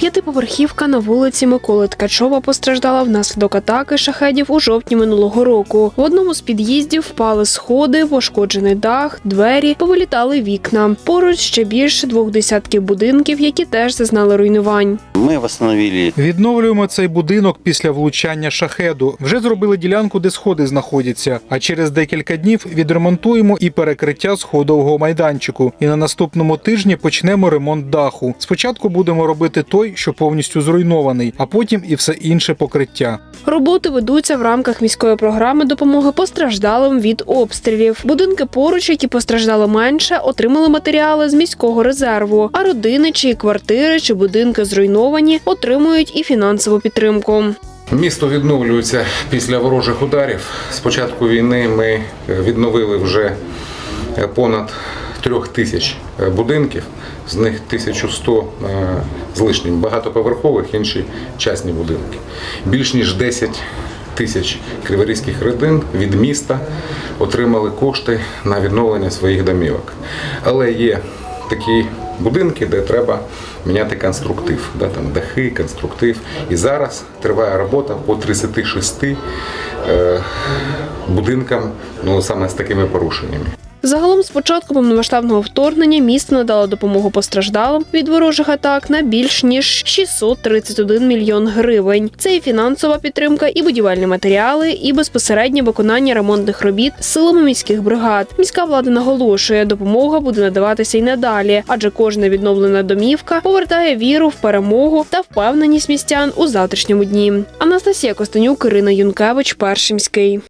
П'ятиповерхівка на вулиці Миколи Ткачова постраждала внаслідок атаки шахедів у жовтні минулого року. В одному з під'їздів впали сходи, пошкоджений дах, двері, повилітали вікна. Поруч ще більше двох десятків будинків, які теж зазнали руйнувань. Мы восстановили Відновлюємо цей будинок після влучання шахеду. Вже зробили ділянку, де сходи знаходяться. А через декілька днів відремонтуємо і перекриття сходового майданчику. І на наступному тижні почнемо ремонт даху. Спочатку будемо робити той, що повністю зруйнований, а потім і все інше покриття. Роботи ведуться в рамках міської програми допомоги постраждалим від обстрілів. Будинки поруч, які постраждали менше, отримали матеріали з міського резерву. А родини, чиї квартири чи будинки зруйновані, отримують і фінансову підтримку. Місто відновлюється після ворожих ударів. З початку війни ми е, відновили вже е, понад трьох тисяч е, будинків, з них 1100 е, з лишнім багатоповерхових, інші частні будинки. Більш ніж 10 тисяч криворізьких родин від міста отримали кошти на відновлення своїх домівок. Але є такі будинки, де треба міняти конструктив, да, там дахи, конструктив. І зараз триває робота по 36 е, будинкам, ну саме з такими порушеннями. Загалом, з початку повномасштабного вторгнення, місто надало допомогу постраждалим від ворожих атак на більш ніж 631 мільйон гривень. Це і фінансова підтримка, і будівельні матеріали, і безпосереднє виконання ремонтних робіт силами міських бригад. Міська влада наголошує, допомога буде надаватися й надалі, адже кожна відновлена домівка повертає віру в перемогу та впевненість містян у завтрашньому дні. Анастасія Костенюк, Ірина Юнкевич, перший міський.